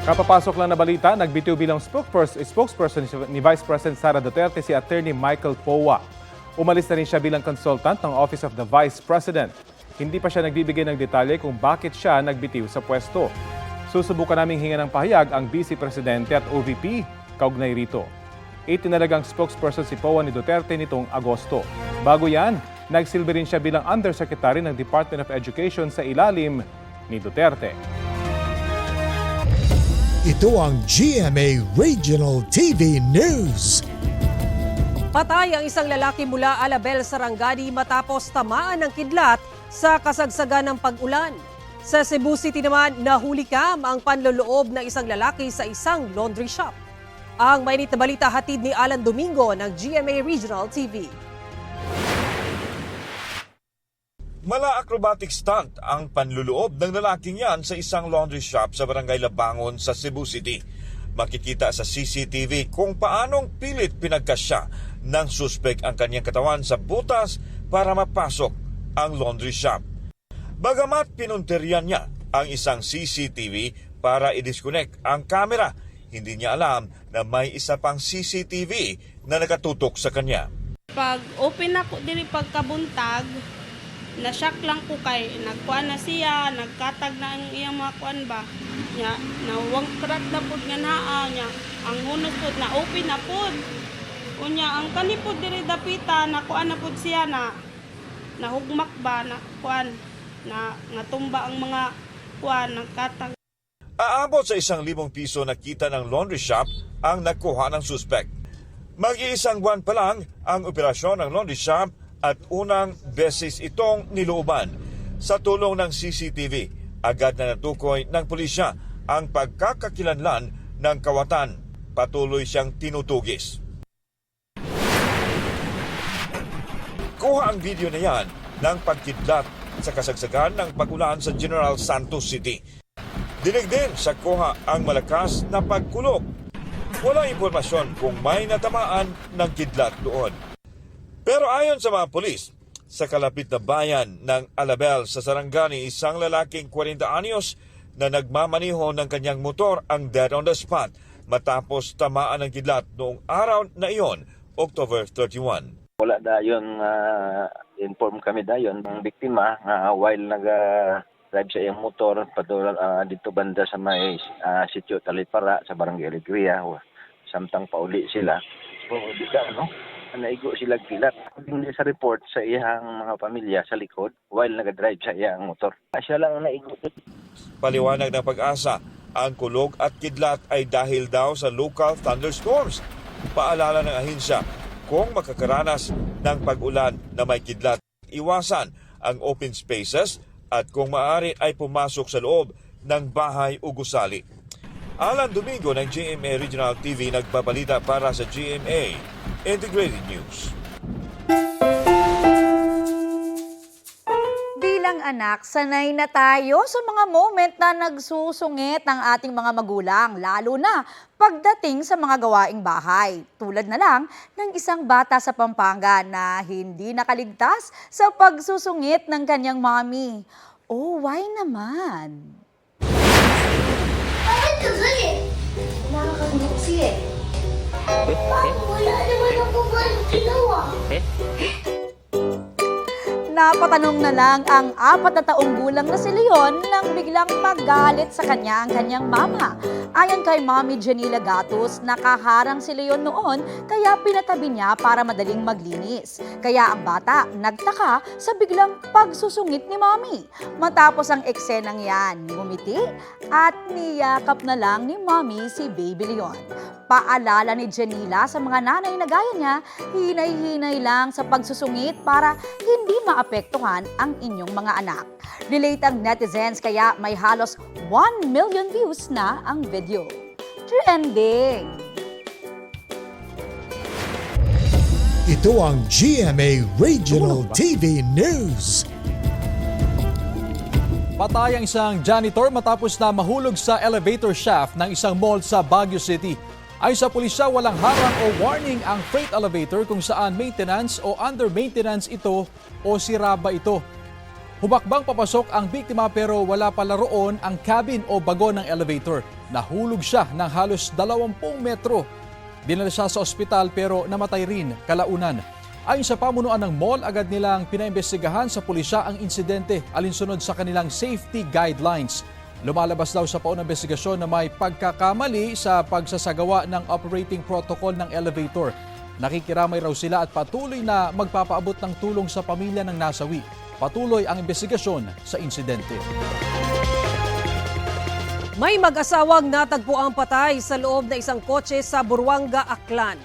Kapapasok lang na balita, nagbitiw bilang spokesperson, spokesperson ni Vice President Sara Duterte si Attorney Michael Powa. Umalis na rin siya bilang consultant ng Office of the Vice President. Hindi pa siya nagbibigay ng detalye kung bakit siya nagbitiw sa pwesto. Susubukan naming hinga ng pahayag ang Vice Presidente at OVP kaugnay rito. Itinalagang spokesperson si Powa ni Duterte nitong Agosto. Bago yan, nagsilbi rin siya bilang Undersecretary ng Department of Education sa ilalim ni Duterte. Ito ang GMA Regional TV News. Patay ang isang lalaki mula Alabel, Sarangani matapos tamaan ng kidlat sa kasagsagan ng pag-ulan. Sa Cebu City naman, nahuli kam ang panloloob ng isang lalaki sa isang laundry shop. Ang mainit na balita hatid ni Alan Domingo ng GMA Regional TV. Mala acrobatic stunt ang panluloob ng lalaking yan sa isang laundry shop sa barangay Labangon sa Cebu City. Makikita sa CCTV kung paanong pilit pinagkasya ng suspek ang kanyang katawan sa butas para mapasok ang laundry shop. Bagamat pinunterian niya ang isang CCTV para i-disconnect ang camera, hindi niya alam na may isa pang CCTV na nakatutok sa kanya. Pag open ako diri pagkabuntag, na-shock lang ko kay nagkuan na siya, nagkatag na ang iyang mga kuan ba. Nya, nawang prat na pud nga naa niya. Ang hunos pud na open na pud. Unya ang kanipod diri dapita na kuan na pud siya na nahugmak ba na kuan na nga tumba ang mga kuan nagkatag Aabot sa isang libong piso na kita ng laundry shop ang nakuha ng suspect. Mag-iisang buwan pa lang ang operasyon ng laundry shop at unang beses itong nilooban. Sa tulong ng CCTV, agad na natukoy ng pulisya ang pagkakakilanlan ng kawatan. Patuloy siyang tinutugis. Kuha ang video na yan ng pagkidlat sa kasagsagan ng pagulan sa General Santos City. Dinig din sa kuha ang malakas na pagkulog. Walang impormasyon kung may natamaan ng kidlat doon. Pero ayon sa mga polis, sa kalapit na bayan ng Alabel sa Sarangani, isang lalaking 40 anyos na nagmamaniho ng kanyang motor ang dead on the spot matapos tamaan ng kidlat noong araw na iyon, October 31. Wala dayon uh, inform kami dayon ng biktima nga while naga drive sa iyang motor padulong uh, dito banda sa may uh, sitio Talipara sa Barangay Alegria samtang pauli sila so di ka no naigo sila kilat. Hindi sa report sa iyang mga pamilya sa likod while naga-drive sa iyang motor. Siya lang ang naigo. Paliwanag ng pag-asa, ang kulog at kidlat ay dahil daw sa local thunderstorms. Paalala ng ahensya, kung makakaranas ng pag-ulan na may kidlat, iwasan ang open spaces at kung maaari ay pumasok sa loob ng bahay o gusali. Alan Domingo ng GMA Regional TV nagbabalita para sa GMA Integrated News. Bilang anak, sanay na tayo sa mga moment na nagsusungit ng ating mga magulang, lalo na pagdating sa mga gawaing bahay. Tulad na lang ng isang bata sa Pampanga na hindi nakaligtas sa pagsusungit ng kanyang mommy. Oh, why naman? Bakit kasi? Nakakagluksi eh. Wala naman ako ba? Napatanong na lang ang apat na taong gulang na si Leon nang biglang magalit sa kanya ang kanyang mama. Ayon kay Mommy Janila Gatos, nakaharang si Leon noon kaya pinatabi niya para madaling maglinis. Kaya ang bata nagtaka sa biglang pagsusungit ni Mommy. Matapos ang eksenang yan, ngumiti at niyakap na lang ni Mommy si Baby Leon. Paalala ni Janila sa mga nanay na gaya niya, hinay-hinay lang sa pagsusungit para hindi maapektuhan ang inyong mga anak. Relate ang netizens kaya may halos 1 million views na ang video. Trending! Ito ang GMA Regional TV News. Patay ang isang janitor matapos na mahulog sa elevator shaft ng isang mall sa Baguio City. Ayon sa pulisya, walang harang o warning ang freight elevator kung saan maintenance o under maintenance ito o sira ba ito. Humakbang papasok ang biktima pero wala pala roon ang cabin o bago ng elevator. Nahulog siya ng halos 20 metro. Dinala siya sa ospital pero namatay rin kalaunan. Ayon sa pamunuan ng mall, agad nilang pinaimbestigahan sa pulisya ang insidente alinsunod sa kanilang safety guidelines. Lumalabas daw sa paunang na may pagkakamali sa pagsasagawa ng operating protocol ng elevator. Nakikiramay raw sila at patuloy na magpapaabot ng tulong sa pamilya ng nasawi. Patuloy ang investigasyon sa insidente. May mag-asawang natagpo ang patay sa loob ng isang kotse sa Buruanga, Aklan.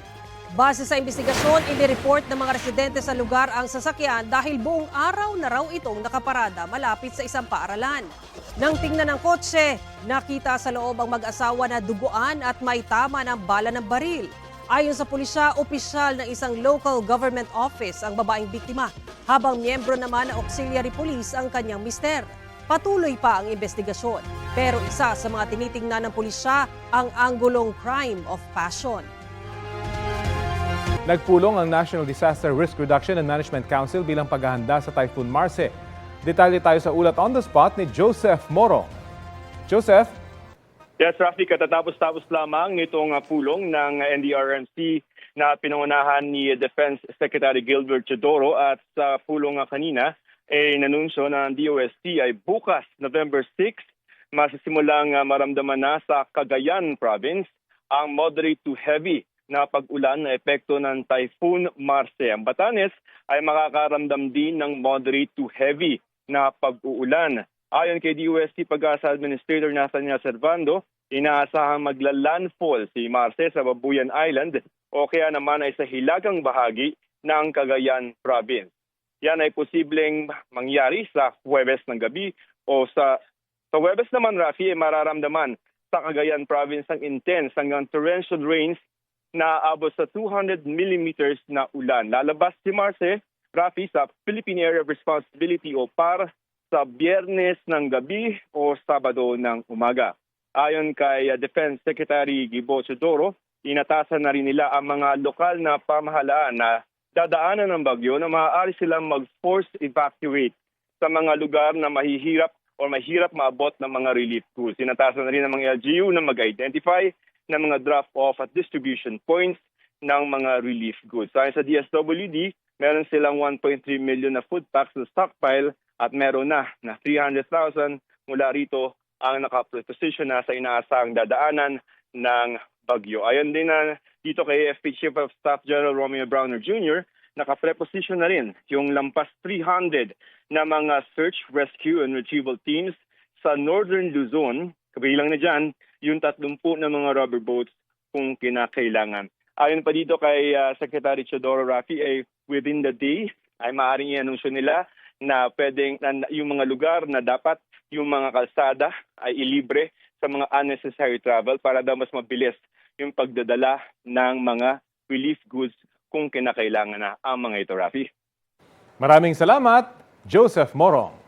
Base sa investigasyon, inireport ng mga residente sa lugar ang sasakyan dahil buong araw na raw itong nakaparada malapit sa isang paaralan. Nang tingnan ng kotse, nakita sa loob ang mag-asawa na duguan at may tama ng bala ng baril. Ayon sa pulisya, opisyal ng isang local government office ang babaeng biktima, habang miyembro naman ng auxiliary police ang kanyang mister. Patuloy pa ang investigasyon, pero isa sa mga tinitingnan ng pulisya ang anggulong crime of passion. Nagpulong ang National Disaster Risk Reduction and Management Council bilang paghahanda sa Typhoon Marce. Detalye tayo sa ulat on the spot ni Joseph Moro. Joseph, Yes, Rafi, katatapos-tapos lamang nitong uh, pulong ng NDRMC na pinangunahan ni Defense Secretary Gilbert Chodoro at sa pulong nga kanina, eh, nanunsyo ng DOST ay bukas, November 6, masisimulang uh, maramdaman na sa Cagayan Province ang moderate to heavy na pag-ulan na epekto ng Typhoon Marce. Ang Batanes ay makakaramdam din ng moderate to heavy na pag-uulan. Ayon kay DOST Pag-asa Administrator Nathaniel Servando, inaasahang magla-landfall si Marce sa Babuyan Island o kaya naman ay sa hilagang bahagi ng Cagayan Province. Yan ay posibleng mangyari sa Huwebes ng gabi o sa sa Huwebes naman, Rafi, ay mararamdaman sa Cagayan Province ang intense hanggang torrential rains na abot sa 200 millimeters na ulan. Lalabas si Marce, Rafi, sa Philippine Area of Responsibility o PAR sa biyernes ng gabi o sabado ng umaga. Ayon kay uh, Defense Secretary Gibo Chodoro, inatasan na rin nila ang mga lokal na pamahalaan na dadaanan ng bagyo na maaari silang mag-force evacuate sa mga lugar na mahihirap o mahirap maabot ng mga relief crews. Inatasan na rin ng mga LGU na mag-identify ng mga drop-off at distribution points ng mga relief goods. Ayon sa DSWD, meron silang 1.3 million na food packs na stockpile at meron na na 300,000 mula rito ang nakaposition na sa inaasahang dadaanan ng bagyo. Ayon din na dito kay AFP Chief of Staff General Romeo Browner Jr., nakapreposition na rin yung lampas 300 na mga search, rescue, and retrieval teams sa Northern Luzon. Kabilang na dyan yung 30 na mga rubber boats kung kinakailangan. Ayon pa dito kay uh, Secretary Chodoro Rafi, ay within the day ay maaaring i-anunsyo nila na pwedeng na, yung mga lugar na dapat yung mga kalsada ay ilibre sa mga unnecessary travel para daw mas mabilis yung pagdadala ng mga relief goods kung kinakailangan na ang mga ito, Rafi. maraming salamat, Joseph Moro.